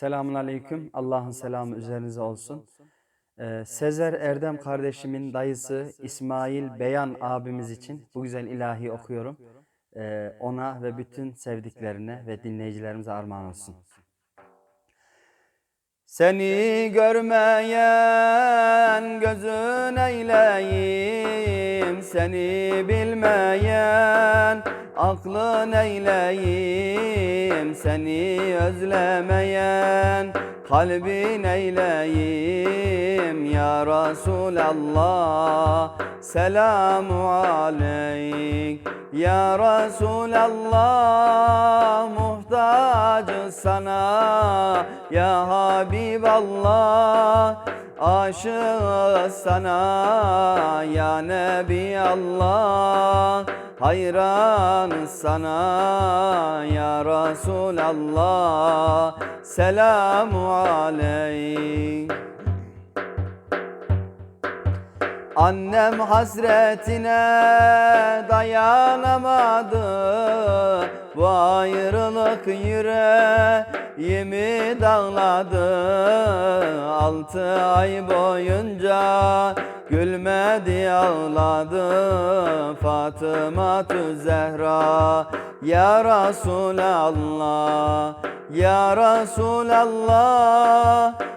Selamun Aleyküm. Allah'ın selamı üzerinize olsun. Ee, Sezer Erdem kardeşimin dayısı İsmail Beyan abimiz için bu güzel ilahi okuyorum. Ee, ona ve bütün sevdiklerine ve dinleyicilerimize armağan olsun. Seni görmeyen gözün eyleyim Seni bilmeyen aklın eyleyim Seni özlemeyen kalbin eyleyim Ya Resulallah selamu aleyk Ya Resulallah muhtacız sana Ya Habiballah. Aşığız sana Ya Nebi Allah hayranız sana Ya Resulallah. Selamu aleyk Annem hasretine dayanamadı Bu ayrılık yüreğimi dağladı. Altı ay boyunca gülmedi ağladı. Fatıma Zehra Ya Resulallah Ya Resulallah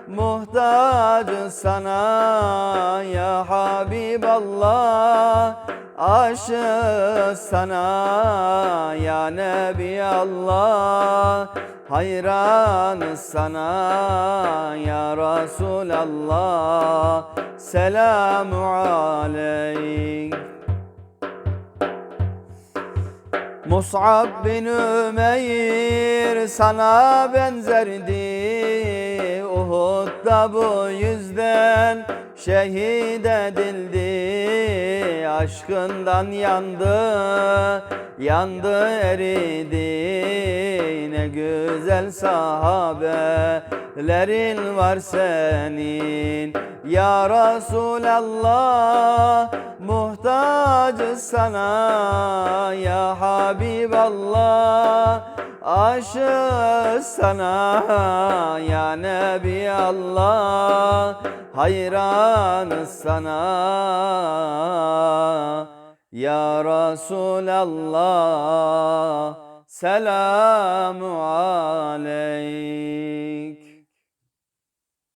muhtacız sana ya Habiballah aşığız sana ya Nebi Allah. Hayranız sana ya Resulallah. Selamu aleyk Mus'ab bin Ümeyr sana benzerdi. Uhud'da bu yüzden şehit edildi Aşkından yandı, yandı eridi. Ne güzel sahabelerin var senin. Ya Resulallah muhtacız sana. Ya Habiballah aşığız sana. Ya Nebi Allah hayranız sana Ya Resulallah selamu aleyk